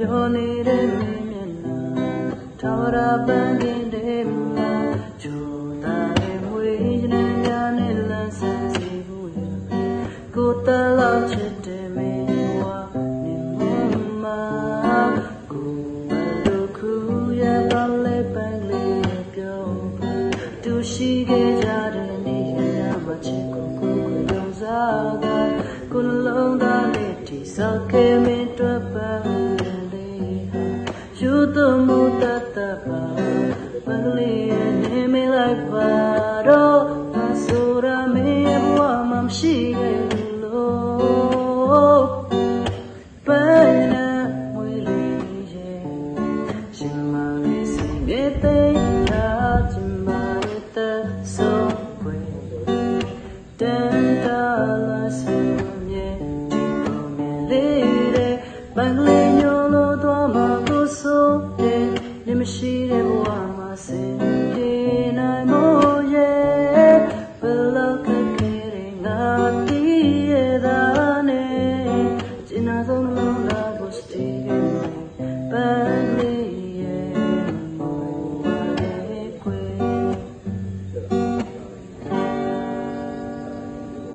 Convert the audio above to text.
နေတဲ့မင်းမျက်နှာထာဝရပန်းတင်တဲ့မှာကြိုးသားရဲ့မွေးနဲ့များနဲ့လမ်းဆန်းစီဘူးရကိုတလောက်ချစ်တဲ့မင်းဝါနေမကိုမလို့ခူရပါလေပန်းလေးပြောသူရှိခဲ့ကြတဲ့နေ့ရမှာချစ်ကိုကိုကိုယုံစားကကိုနှလုံးသားလေးတိဆောက်ခဲ့မင်းတွေ့ပန်းလေးဟာ tumu tatapa Maglene me lagvaro Asura me bua mamshigelo Pena muirije Shimane singete Rajimarete sokwe Tenta la sunye Chico me lire Maglene eu amo assim.